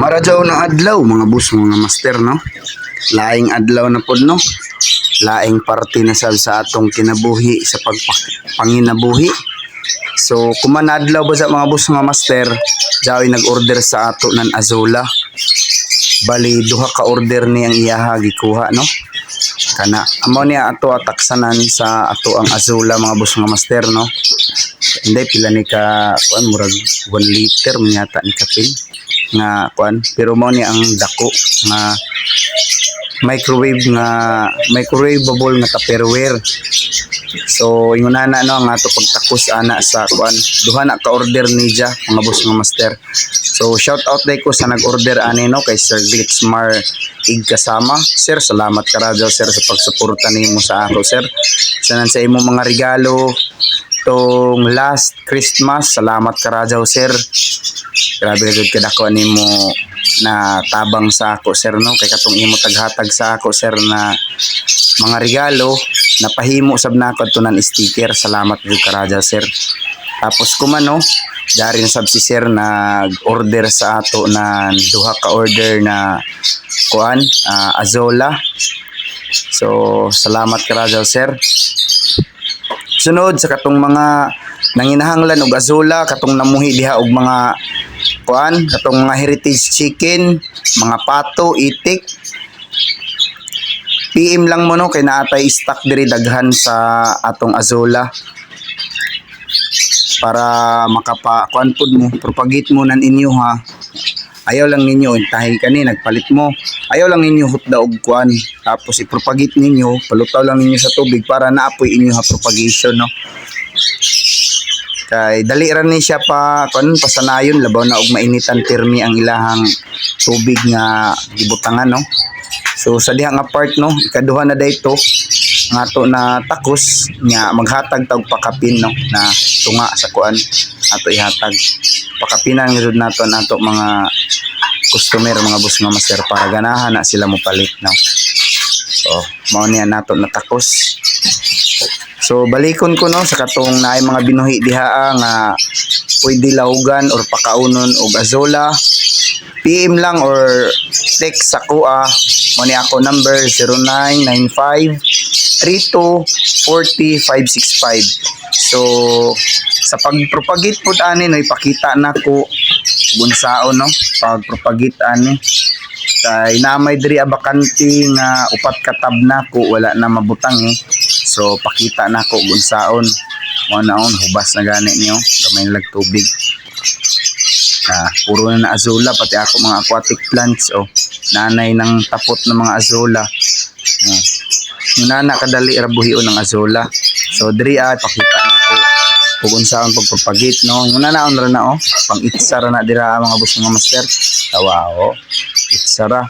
Maradyaw ng adlaw, mga boss, mga master, no? Laing adlaw na pod, no? Laing parte na sab sa atong kinabuhi sa pagpanginabuhi. So, kuman adlaw ba sa mga boss, mga master, jawi nag-order sa ato ng Azola. Bali, duha ka order niyang iyaha gikuha, no? Kana, amo niya ato ataksanan sa ato ang Azola, mga boss, mga master, no? Hindi, pila ni ka, kuan, murag 1 liter, man yata ni kapin nga kuan pero mo ni ang dako nga microwave nga microwaveable nga tupperware. So ingon na no nga to pagtakos ana sa kuan duha na ka order ni Ja mga boss nga master. So shout out day ko sa nag-order ani no kay Sir Glitzmar ig kasama sir salamat ka radyo sir sa pagsuporta nimo sa ako sir. Sanan sa imo mga regalo tong last Christmas salamat ka radyo sir. Grabe gud kada ko nimo na tabang sa ako sir no? Kay katong imo taghatag sa ako sir na mga regalo napahimo sab na ako tunan sticker. Salamat gud karaja sir. Tapos kumano dari na sab si sir nag-order sa ato na duha ka order na kuan ah, Azola. So salamat karaja sir. Sunod sa katong mga nanginahanglan og Azola katong namuhi diha og mga kuan katong mga heritage chicken, mga pato, itik. PM lang mo no? Kay naatay stock diri daghan sa atong Azola. Para makapa kuan pud mo propagate mo nan inyo ha? Ayaw lang ninyo tahi kani nagpalit mo. Ayaw lang ninyo hutda og kuan. Tapos i-propagate ninyo palutaw lang ninyo sa tubig para naapoy inyo ha propagation no kay dali ra ni siya pa kun pasanayon labaw na og mainitan termi ang ilahang tubig nga gibutangan no? So sa diha nga part no ikaduha na dayto nga to na takos nya maghatag tag pakapin no na tunga sa kuan. Ato ihatag. Pakapinan gud nato nato mga customer mga boss nga master para ganahan na sila mo palit no so mao niya nato na takos So balikon ko no sa katong naay mga binuhi diha ah, nga pwede lahugan or pakaunon og azola. PM lang or text sa kuha mo ni ako number 0995 32 565. So sa pagpropagate pud ani no ipakita na ko bunsaon no? Pagpropagate ani kay namay diri abakanti nga upat katab na ko wala na mabutang eh. So pakita na ko bunsaon. Mo naon hubas na gani niyo. Gamay lag tubig ah puro na azola pati ako mga aquatic plants oh. Nanay ng tapot ng mga azola oh. nana kadali ra buhion ng azola so diri ay pakita na ko kung unsaon pagpapagit no? Yung nanaon ra na oh. Pang itsa ra na dira mga boss mga master. Tawa oh. Itsa ra.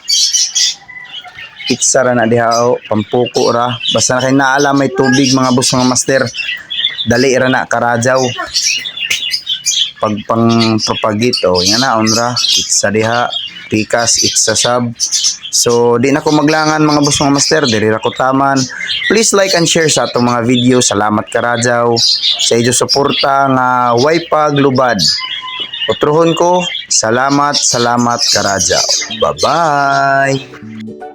Itsa ra na diha oh. Pampuko ra. Basta na kay naala may tubig mga boss mga master. Dali ra na karadyaw pag pang propagate oh yan na onra itsa diha. Pikas itsa sab. So di na ko maglangan mga boss mga master. Diri ra ko taman. Please like and share sa atong mga video. Salamat karadyaw sa inyo suporta nga Waipa Glubad Utrohon ko, salamat, salamat karadyaw. Bye-bye!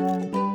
Música